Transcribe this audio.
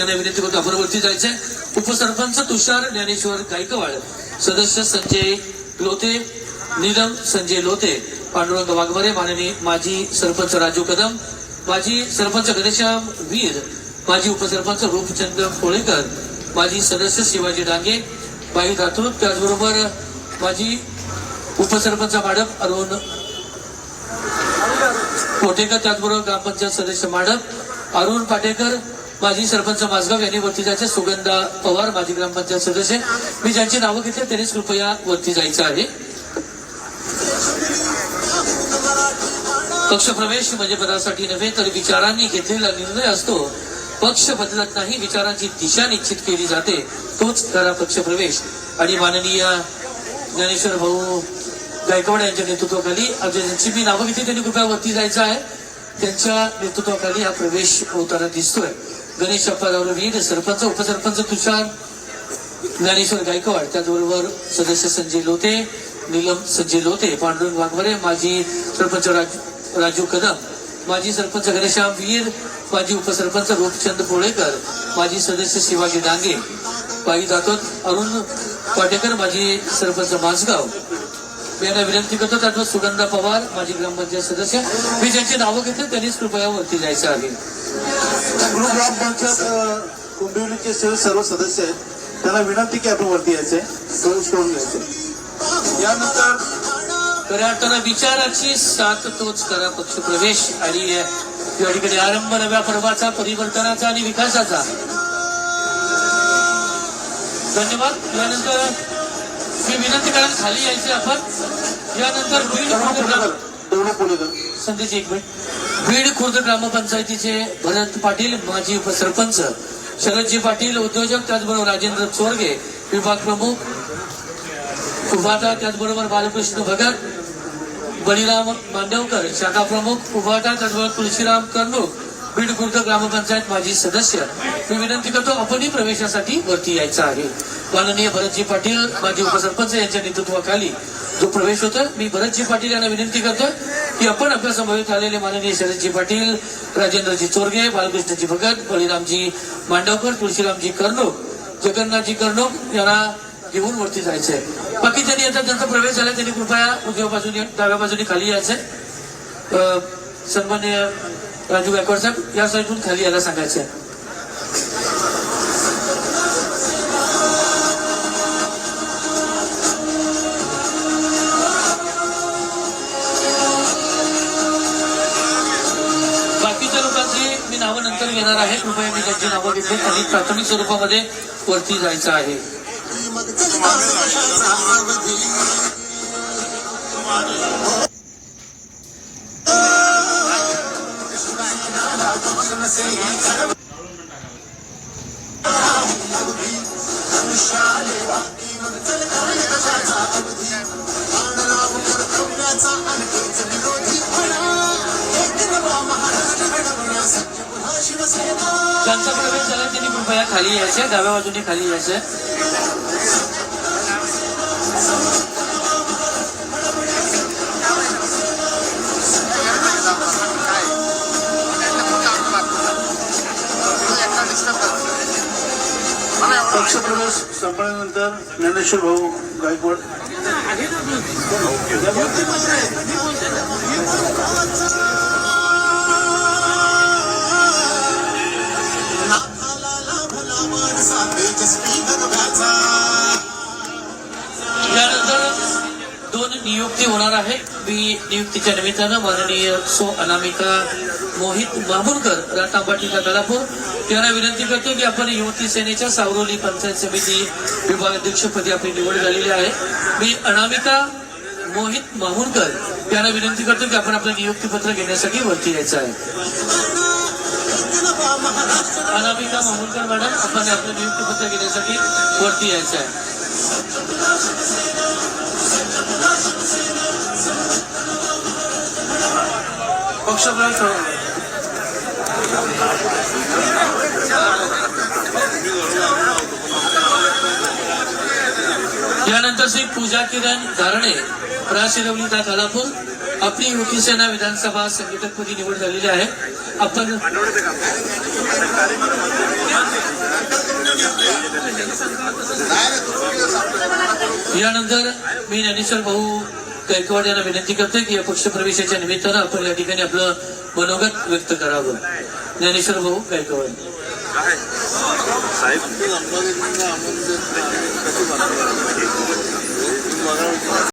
यांना विनंती करतो आपण वरती जायचंय. उपसरपंच तुषार ज्ञानेश्वर गायकवाड सदस्य संजय लोते नीलम संजय लोते पांडुरंग वाघमारे माननीय माजी सरपंच राजू कदम माजी सरपंच घनश्याम वीर माजी उपसरपंच रूपचंद्र कोळेकर माजी सदस्य शिवाजी डांगे बाई धातूर त्याचबरोबर माजी उपसरपंच माडप अरुण कोटेकर त्याचबरोबर ग्रामपंचायत सदस्य माडप अरुण पाटेकर माजी सरपंच माझगाव यांनी वरती जायचे सुगंधा पवार माजी ग्रामपंचायत सदस्य. मी ज्यांची नावं घेतली त्यांनीच कृपया वरती जायचं आहे. पक्ष प्रवेश म्हणजे पदासाठी नव्हे तर विचारांनी घेतलेला निर्णय असतो. पक्ष बदलत नाही विचारांची दिशा निश्चित केली जाते. तोच खरा पक्ष प्रवेश आणि माननीय ज्ञानेश्वर भाऊ गायकवाड यांच्या नेतृत्वाखाली ज्यांची मी नावं घेतली त्यांनी कृपया वरती जायचं आहे. त्यांच्या नेतृत्वाखाली हा प्रवेश होताना दिसतोय. गणेश वीर सरपंच उपसरपंच तुषार ज्ञानेश्वर गायकवाड त्याचबरोबर सदस्य संजय लोते नीलम संजय लोते पांडुरंग वाघमरे माजी सरपंच राज- राजू कदम माजी सरपंच घनश्याम वीर माजी उपसरपंच रूपचंद पोळेकर माजी सदस्य शिवाजी डांगे बाई दातोत अरुण पाटेकर माजी सरपंच मासगाव यांना विनंती करतो त्यातून सुगंधा पवार माजी ग्रामपंचायत सदस्य. मी ज्यांची नावं घेतली त्यांनीच कृपया वरती जायचं आहे. अ, कुंभिवलीचे सर्व सदस्य आहेत. त्यांना विनंती की आपण वरती यायचे. प्रवेश करून घ्यायचे. यानंतर खऱ्या अर्थानं विचाराची साथ तोच करा पक्ष प्रवेश आणि या ठिकाणी आरंभ नव्या पर्वाचा परिवर्तनाचा आणि विकासाचा. धन्यवाद. यानंतर मी विनंती करा खाली यायचे आपण. यानंतर पुणेकर संदेश एक मिनिट. बीड खुर्द ग्रामपंचायतीचे भरत पाटील माजी उपसरपंच शरदजी पाटील उद्योजक त्याचबरोबर राजेंद्र चोरगे विभाग प्रमुख उभाटा त्याचबरोबर बालकृष्ण भगत बळीराम मांडवकर शाखा प्रमुख उभाटा त्याचबरोबर तुळशीराम कर्णूक बीड खुर्द ग्रामपंचायत माजी सदस्य. मी विनंती करतो आपणही प्रवेशासाठी वरती यायचं आहे. माननीय भरतजी पाटील माजी उपसरपंच यांच्या नेतृत्वाखाली जो प्रवेश होतो मी भरतजी पाटील यांना विनंती करतो की आपण आपल्या संभावित आलेले माननीय शरदजी पाटील राजेंद्रजी चोरगे बालकृष्णजी भगत बळीरामजी मांडवकर तुळशीरामजी कर्णूक जगन्नाथजी कर्णूक यांना घेऊन वरती जायचंय. बाकी त्यांनी आता त्यांचा प्रवेश झाला त्यांनी कृपया उजव्या बाजूने डाव्या बाजूने खाली यायचंय. सन्मान्य राजू गायकवाड साहेब या साईडून खाली यायला सांगायचंय. नावं आहे. कृपया त्यांची नावं घेतली त्यांनी प्राथमिक स्वरूपामध्ये वरती जायचं आहे. त्यांचा प्रवेश झाला त्यांनी कृपया खाली यायचे डाव्या बाजूने खाली यायचे पक्ष प्रवेश संपल्यानंतर ज्ञानेश्वर भाऊ गायकवाड दोन नियुक्ती होणार आहेत मी नियुक्तीच्या निमित्तानं माननीय सो अनामिका मोहित मामुलकर रातांबाटीचा दलापूर यांना विनंती करतो की आपण युवती सेनेच्या सावरोली पंचायत समिती विभाग अध्यक्षपदी आपली निवड झालेली आहे. मी अनामिका मोहित माहुनकर यांना विनंती करतो की आपण आपलं नियुक्तीपत्र घेण्यासाठी वरती यायचं आहे. अनामिका मामुलकर मॅडम आपण आपलं नियुक्तीपत्र घेण्यासाठी वरती यायचं आहे पक्ष प्रवेश हो. यानंतर श्री पूजा किरण धारणे राशिरवली ता खालापूर. आपली युती सेना विधानसभा संघटकपदी निवड झालेली आहे. आपण यानंतर मी ज्ञानेश्वर भाऊ गायकवाड यांना विनंती करतोय की या पक्षप्रवेशाच्या निमित्तानं आपण या ठिकाणी आपलं मनोगत व्यक्त करावं. ज्ञानेश्वर भाऊ गायकवाड. साहेब.